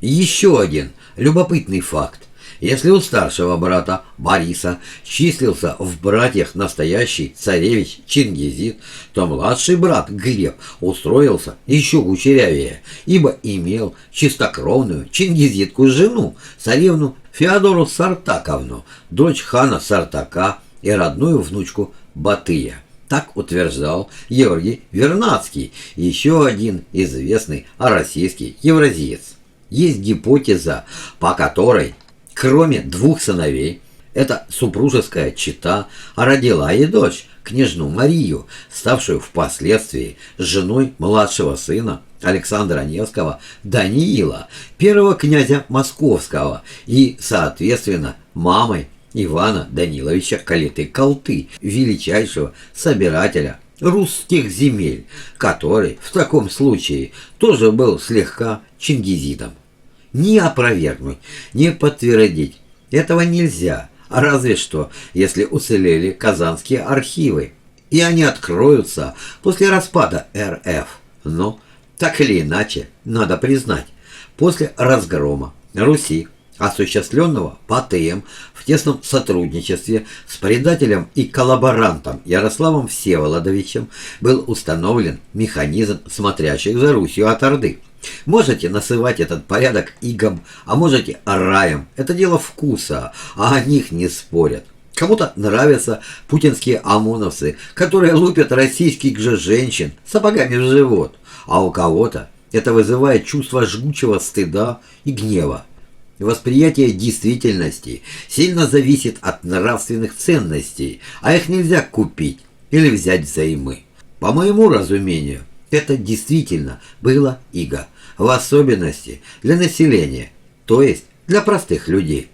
Еще один любопытный факт. Если у старшего брата Бориса числился в братьях настоящий царевич Чингизид, то младший брат Глеб устроился еще кучерявее, ибо имел чистокровную чингизидку жену, царевну Феодору Сартаковну, дочь хана Сартака и родную внучку Батыя. Так утверждал Георгий Вернадский, еще один известный российский евразиец. Есть гипотеза, по которой Кроме двух сыновей, эта супружеская чита родила и дочь, княжну Марию, ставшую впоследствии женой младшего сына Александра Невского Даниила, первого князя Московского и, соответственно, мамой Ивана Даниловича Калиты-Колты, величайшего собирателя русских земель, который в таком случае тоже был слегка чингизидом ни опровергнуть, ни подтвердить. Этого нельзя, а разве что, если уцелели казанские архивы. И они откроются после распада РФ. Но, так или иначе, надо признать, после разгрома Руси, осуществленного ПАТМ в тесном сотрудничестве с предателем и коллаборантом Ярославом Всеволодовичем, был установлен механизм смотрящих за Русью от Орды – Можете насывать этот порядок игом, а можете раем. Это дело вкуса, а о них не спорят. Кому-то нравятся путинские ОМОНовцы, которые лупят российских же женщин сапогами в живот, а у кого-то это вызывает чувство жгучего стыда и гнева. Восприятие действительности сильно зависит от нравственных ценностей, а их нельзя купить или взять взаймы. По моему разумению, это действительно было иго, в особенности для населения, то есть для простых людей.